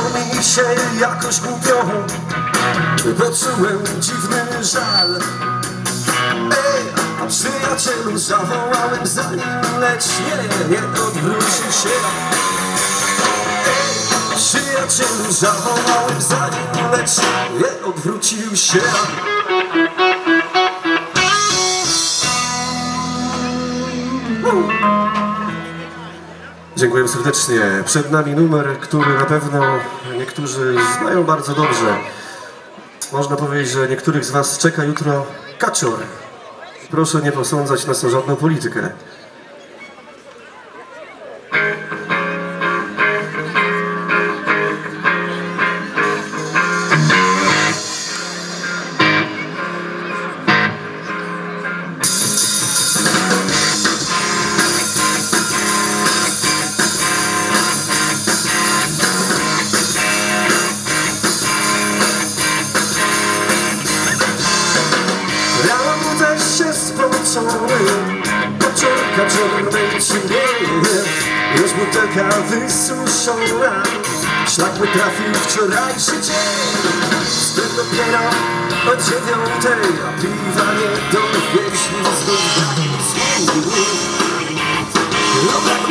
mi się jakoś głupio. Poczułem dziwny żal? Ej, a przyjacielu zawołałem za nim Lecz nie, nie odwrócił się. Ej, przyjacielu zawołałem za nim Lecz nie odwrócił się Dziękuję serdecznie. Przed nami numer, który na pewno niektórzy znają bardzo dobrze. Można powiedzieć, że niektórych z Was czeka jutro kaczor. Proszę nie posądzać nas o żadną politykę. Spocony Kaczorka czarnej ci nie Już butelka wysuszona. Szlak by trafił wczorajszy dzień. Wstyd dopiero o dziewiątej A piwa nie dowieźli z